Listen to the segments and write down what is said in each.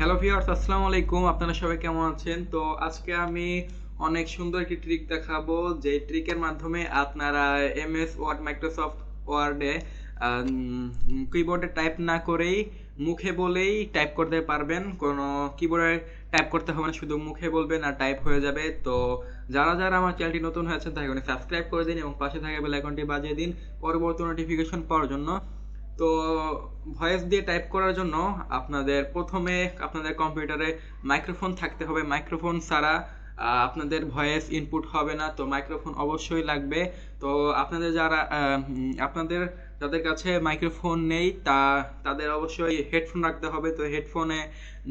Hello viewers আসসালামু আলাইকুম। আপনারা সবাই কেমন আছেন? তো আজকে আমি অনেক সুন্দর একটি ট্রিক দেখাবো। যে ট্রিকের মাধ্যমে আপনারা এমএস ওয়ার্ড মাইক্রোসফট ওয়ার্ডে কিবোর্ডে টাইপ না করেই মুখে বলেই টাইপ করতে পারবেন। কোনো কিবোর্ডে টাইপ করতে হবে না, শুধু মুখে বলবেন আর টাইপ হয়ে যাবে। তো যারা যারা আমার চ্যানেলটি নতুন হয়েছেন তাই সাবস্ক্রাইব করে দিন এবং পাশে থাকা বেল আইকনটি বাজিয়ে দিন। পরবর্তী নোটিফিকেশন পাওয়ার জন্য তো ভয়েস দিয়ে টাইপ করার জন্য আপনাদের প্রথমে আপনাদের কম্পিউটারে মাইক্রোফোন থাকতে হবে। মাইক্রোফোন ছাড়া আপনাদের ভয়েস ইনপুট হবে না। তো মাইক্রোফোন অবশ্যই লাগবে। তো আপনাদের যারা আপনাদের যাদের কাছে মাইক্রোফোন নেই, তা, তাদের অবশ্যই হেডফোন রাখতে হবে। তো হেডফোনে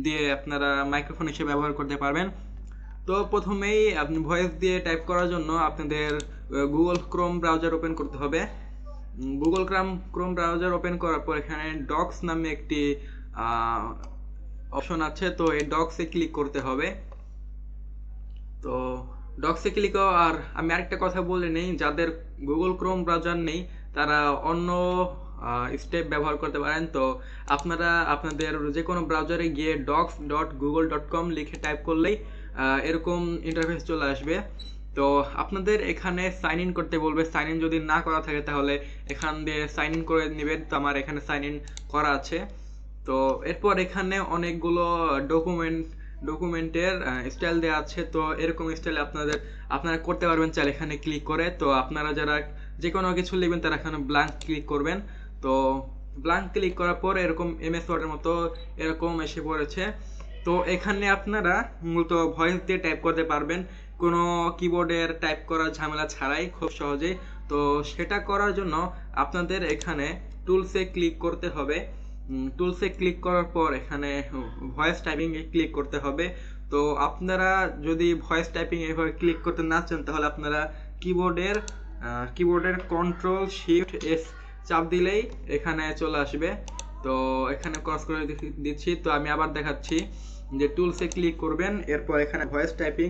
দিয়ে আপনারা মাইক্রোফোন হিসেবে ব্যবহার করতে পারবেন। তো প্রথমেই আপনি ভয়েস দিয়ে টাইপ করার জন্য আপনাদের গুগল ক্রোম ব্রাউজার ওপেন করতে হবে। Google Chrome Chrome browser open করার পর এখানে ডক্স নামে একটি অপশন আছে। তো এই ডক্সে ক্লিক করতে হবে। তো ডক্সে ক্লিক আর আমি আরেকটা কথা বলে নেই, যাদের গুগল ক্রোম ব্রাউজার নেই, তারা অন্য স্টেপ ব্যবহার করতে পারেন। তো আপনারা আপনাদের যে কোনো ব্রাউজারে গিয়ে docs dot Google dot com লিখে টাইপ করলেই এরকম ইন্টারফেস চলে আসবে। তো আপনাদের এখানে সাইন ইন করতে বলবে। সাইন ইন যদি না করা থাকে তাহলে এখান দিয়ে সাইন ইন করে নেবেন। তো আমার এখানে সাইন ইন করা আছে। তো এরপর এখানে অনেকগুলো ডকুমেন্ট ডকুমেন্টের স্টাইল দেওয়া আছে। তো এরকম স্টাইলে আপনাদের, আপনারা করতে পারবেন চাইলে এখানে ক্লিক করে। তো আপনারা যারা যে কোনো কিছু লিখবেন তারা এখানে ব্ল্যাঙ্ক ক্লিক করবেন। তো ব্ল্যাঙ্ক ক্লিক করার পর এরকম এমএস ওয়ার্ডের মতো এরকম এসে পড়েছে। তো এখানে আপনারা মূলত ভয়েস দিয়ে টাইপ করতে পারবেন। কোনো কিবোর্ডের টাইপ করার ঝামেলা ছাড়াই খুব সহজে তো সেটা করার জন্য আপনাদের এখানে টুলসে ক্লিক করতে হবে। টুলসে ক্লিক করার পর এখানে ভয়েস টাইপিংয়ে ক্লিক করতে হবে। তো আপনারা যদি ভয়েস টাইপিং এভাবে ক্লিক করতে না চান, তাহলে আপনারা কিবোর্ডের কিবোর্ডের কন্ট্রোল শিফট এস চাপ দিলেই এখানে চলে আসবে। তো এখানে ক্রস করে দিচ্ছি। তো আমি আবার দেখাচ্ছি যে টুলসে ক্লিক করবেন, এরপর এখানে ভয়েস টাইপিং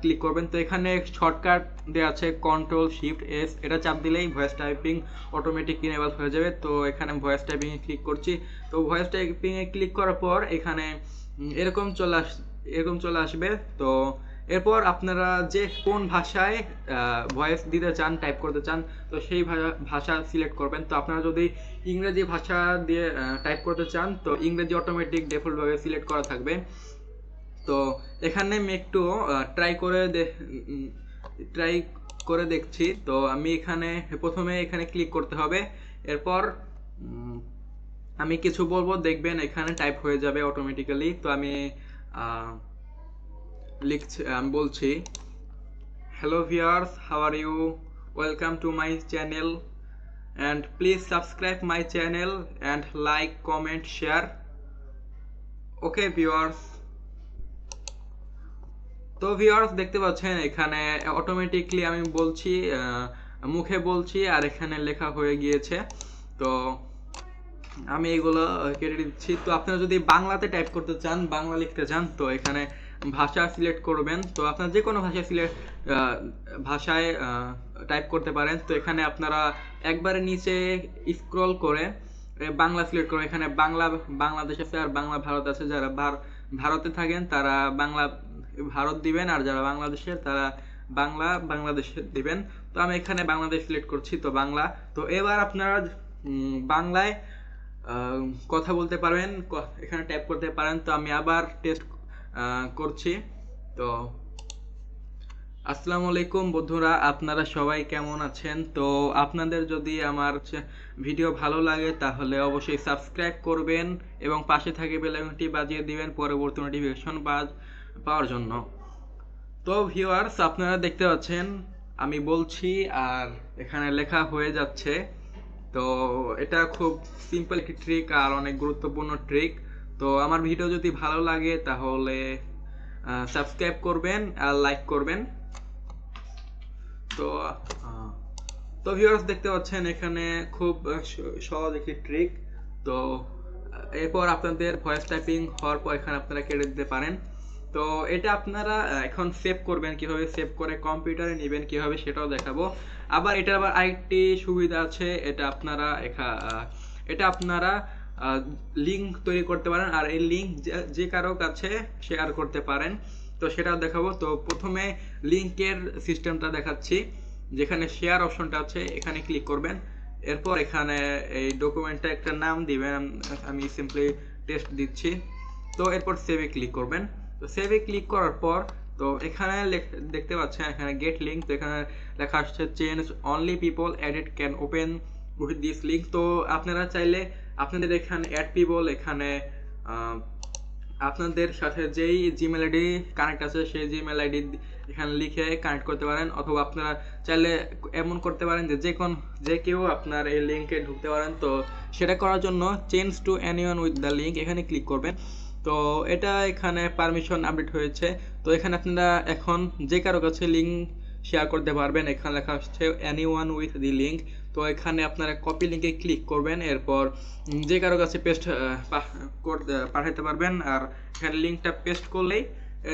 ক্লিক করবেন। তো এখানে শর্টকাট দেওয়া আছে কন্ট্রোল শিফট এস এটা চাপ দিলেই ভয়েস টাইপিং অটোমেটিক ইনেবল হয়ে যাবে। তো এখানে ভয়েস টাইপিংয়ে ক্লিক করছি। তো ভয়েস টাইপিংয়ে ক্লিক করার পর এখানে এরকম চলে আস, এরকম চলে আসবে। তো এরপর আপনারা যে কোন ভাষায় ভয়েস দিতে চান টাইপ করতে চান, তো সেই ভাষা সিলেক্ট করবেন। তো আপনারা যদি ইংরেজি ভাষা দিয়ে টাইপ করতে চান, তো ইংরেজি অটোমেটিক ডিফল্টভাবে সিলেক্ট করা থাকবে। তো এখানে আমি একটু ট্রাই করে ট্রাই করে দেখছি। তো আমি এখানে, প্রথমে এখানে ক্লিক করতে হবে। এরপর আমি কিছু বলব, দেখবেন এখানে টাইপ হয়ে যাবে অটোমেটিক্যালি তো আমি লিখছি, আমি বলছি hello viewers how are you welcome to my channel and please subscribe my channel and like comment share okay viewers তো ভিউয়ার্স দেখতে পাচ্ছেন, এখানে অটোমেটিকলি আমি বলছি মুখে বলছি, আর এখানে লেখা হয়ে গিয়েছে। তো আমি এগুলো কেটে দিচ্ছি। তো আপনারা যদি বাংলাতে টাইপ করতে চান, বাংলা লিখতে চান, তো এখানে ভাষা সিলেক্ট করবেন। তো আপনারা যে কোনো ভাষায় সিলেক্ট ভাষায় টাইপ করতে পারেন। তো এখানে আপনারা একবারে নিচে স্ক্রল করে বাংলা সিলেক্ট করবেন। এখানে বাংলা, বাংলাদেশ আছে আর বাংলা ভারত আছে। যারা ভার- ভারতে থাকেন, তারা বাংলা ভারত দিবেন আর যারা বাংলাদেশের, তারা বাংলা, বাংলাদেশে দিবেন। তো আমি এখানে বাংলাদেশ সিলেক্ট করছি, তো বাংলা। তো এবার আপনারা বাংলায় কথা বলতে পারবেন এখানে ট্যাপ করতে পারেন। তো আমি আবার টেস্ট করছি। তো, আসসালামু আলাইকুম বন্ধুরা, আপনারা সবাই কেমন আছেন? তো আপনাদের যদি আমার ভিডিও ভালো লাগে, তাহলে অবশ্যই সাবস্ক্রাইব করবেন এবং পাশে থাকে বেল আইকনটি বাজিয়ে দিবেন। পরবর্তী নোটিফিকেশন পাওয়ার জন্য। তো ভিউয়ার্স আপনারা দেখতে পাচ্ছেন, আমি বলছি আর এখানে লেখা হয়ে যাচ্ছে। তো এটা খুব সিম্পল একটি ট্রিক আর অনেক গুরুত্বপূর্ণ ট্রিক তো আমার ভিডিও যদি ভালো লাগে, তাহলে সাবস্ক্রাইব করবেন আর লাইক করবেন। তো তো ভিউয়ার্স দেখতে পাচ্ছেন, এখানে খুব সহজ একটি ট্রিক তো, এরপর আপনাদের ভয়েস টাইপিং হওয়ার পর এখানে আপনারা কেটে দিতে পারেন। তো এটা আপনারা এখন সেভ করবেন, কীভাবে সেভ করে কম্পিউটারে নেবেন, কীভাবে সেটাও দেখাবো। আবার এটা আবার আরেকটি সুবিধা আছে, এটা আপনারা এখা এটা আপনারা লিঙ্ক তৈরি করতে পারেন, আর এই লিঙ্ক যে কারও কাছে শেয়ার করতে পারেন, তো সেটা দেখাবো। তো প্রথমে লিঙ্কের সিস্টেমটা দেখাচ্ছি, যেখানে শেয়ার অপশনটা আছে, এখানে ক্লিক করবেন। এরপর এখানে এই ডকুমেন্টটা একটা নাম দিবেন, আমি সিম্পলি টেস্ট দিচ্ছি। তো এরপর সেভে ক্লিক করবেন। তো সেভে ক্লিক করার পর, তো এখানে দেখতে পাচ্ছেন, এখানে গেট লিঙ্ক তো এখানে লেখা আসছে change only people added can open with this link তো আপনারা চাইলে আপনাদের এখানে অ্যাড পিপল এখানে আপনাদের সাথে যেই জিমেল আইডি কানেক্ট আছে, সেই জিমেল আইডি এখানে লিখে কানেক্ট করতে পারেন, অথবা আপনারা চাইলে এমন করতে পারেন যে যে কোন যে কেউ আপনার এই লিঙ্কে ঢুকতে পারেন। তো সেটা করার জন্য change to anyone with the link এখানে ক্লিক করবেন। তো এটা এখানে পারমিশন আপডেট হয়েছে। তো এখানে আপনারা এখন যে কারও কাছে লিঙ্ক শেয়ার করতে পারবেন, এখানে লেখা আসছে anyone with the link তো এখানে আপনারা কপি লিঙ্কে ক্লিক করবেন, এরপর যে কারও কাছে পেস্ট পাঠাতে পারবেন, আর এখানে লিঙ্কটা পেস্ট করলেই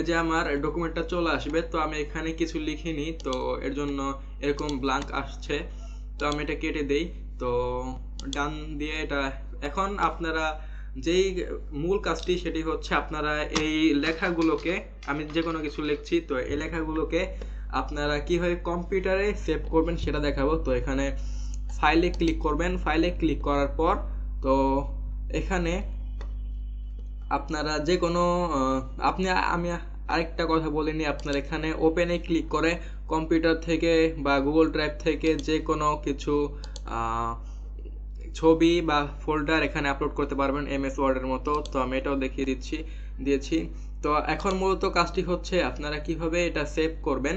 যে আমার ডকুমেন্টটা চলে আসবে। তো আমি এখানে কিছু লিখিনি, তো এর জন্য এরকম ব্লাঙ্ক আসছে। তো আমি এটা কেটে দেই। তো ডান দিয়ে এটা, এখন আপনারা যেই মূল কাজটি সেটি হচ্ছে আপনারা এই লেখাগুলোকে, আমি যে কোনো কিছু লিখছি, তো এই লেখাগুলোকে আপনারা কীভাবে কম্পিউটারে সেভ করবেন সেটা দেখাবো। তো এখানে ফাইলে ক্লিক করবেন। ফাইলে ক্লিক করার পর, তো এখানে আপনারা যে কোনো আপনি, আমি আরেকটা কথা বলিনি, আপনার এখানে ওপেনে ক্লিক করে কম্পিউটার থেকে বা গুগল ড্রাইভ থেকে যে কোনো কিছু ছবি বা ফোল্ডার এখানে আপলোড করতে পারবেন এম এস ওয়ার্ডের মতো। তো আমি এটাও দেখিয়ে দিচ্ছি, দিয়েছি। তো এখন মূলত কাজটি হচ্ছে আপনারা কীভাবে এটা সেভ করবেন?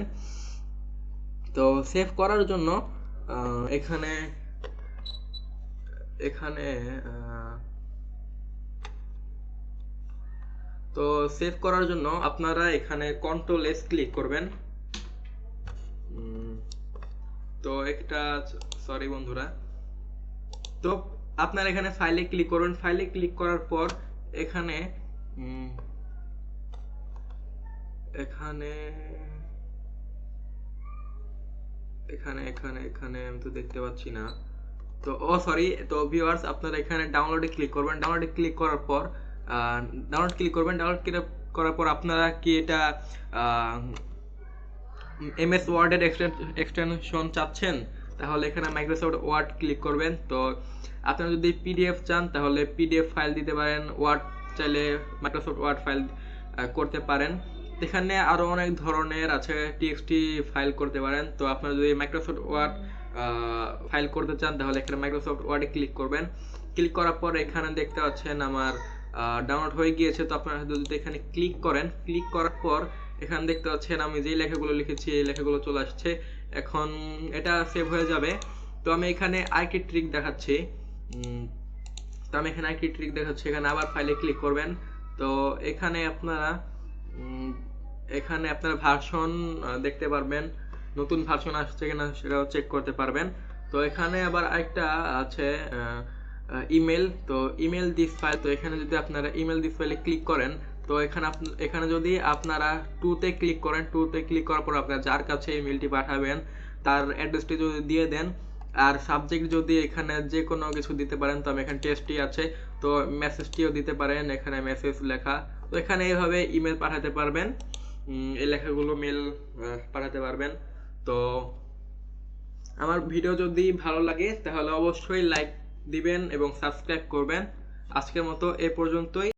তো সেভ করার জন্য এখানে এখানে তো সেভ করার জন্য আপনারা এখানে কন্ট্রোল এস ক্লিক করবেন। তো একটা সরি বন্ধুরা তো আপনার এখানে ফাইলে ক্লিক করবেন ফাইলে ক্লিক করার পর এখানে এখানে এখানে এখানে এখানে আমি তো দেখতে পাচ্ছি না। তো, ও সরি তো ভিউয়ার্স আপনারা এখানে ডাউনলোডে ক্লিক করবেন। ডাউনলোডে ক্লিক করার পর ডাউনলোড ক্লিক করবেন। ডাউনলোড ক্লিক করার পর আপনারা কি এটা এমএস ওয়ার্ডের এক্সটেনশন চাচ্ছেন? তাহলে এখানে মাইক্রোসফট ওয়ার্ড ক্লিক করবেন। তো আপনারা যদি পিডিএফ চান, তাহলে পিডিএফ ফাইল দিতে পারেন। ওয়ার্ড চাইলে মাইক্রোসফট ওয়ার্ড ফাইল করতে পারেন। এখানে আরও অনেক ধরনের আছে টিএক্সটি ফাইল করতে পারেন। তো আপনারা যদি মাইক্রোসফট ওয়ার্ড ফাইল করতে চান, তাহলে এখানে মাইক্রোসফট ওয়ার্ডে ক্লিক করবেন। ক্লিক করার পর এখানে দেখতে পাচ্ছেন আমার ডাউনলোড হয়ে গিয়েছে। তো আপনারা যদি এখানে ক্লিক করেন ক্লিক করার পর এখানে দেখতে পাচ্ছেন আমি যেই লেখাগুলো লিখেছি, এই লেখাগুলো চলে আসছে। এখন এটা সেভ হয়ে যাবে। তো আমি এখানে আরেকটি ট্রিক দেখাচ্ছি। তো আমি এখানে আরেকটি ট্রিক দেখাচ্ছি। এখানে আবার ফাইলে ক্লিক করবেন। তো এখানে আপনারা এখানে আপনার ভার্সন দেখতে পারবেন। নতুন ভার্সন আসছে কিনা সেটাও চেক করতে পারবেন। তো এখানে আবার আরেকটা আছে ইমেল তো ইমেল দিস ফাইল তো এখানে যদি আপনারা ইমেল দিস ফাইলে ক্লিক করেন তো এখানে এখানে যদি আপনারা টুতে ক্লিক করেন টুতে ক্লিক করার পর আপনারা যার কাছে ইমেলটি পাঠাবেন, তার অ্যাড্রেসটি যদি দিয়ে দেন, আর সাবজেক্ট যদি এখানে যে কোনো কিছু দিতে পারেন, তো আমি এখানে টেস্টই আছে, তো মেসেজটিও দিতে পারেন, এখানে মেসেজ লেখা। তো এখানে এইভাবে ইমেল পাঠাতে পারবেন। এই লেখাগুলো মেল পাঠাতে পারবেন। তো আমার ভিডিও যদি ভালো লাগে, তাহলে অবশ্যই লাইক দিবেন এবং সাবস্ক্রাইব করবেন। আজকের মতো এ পর্যন্তই।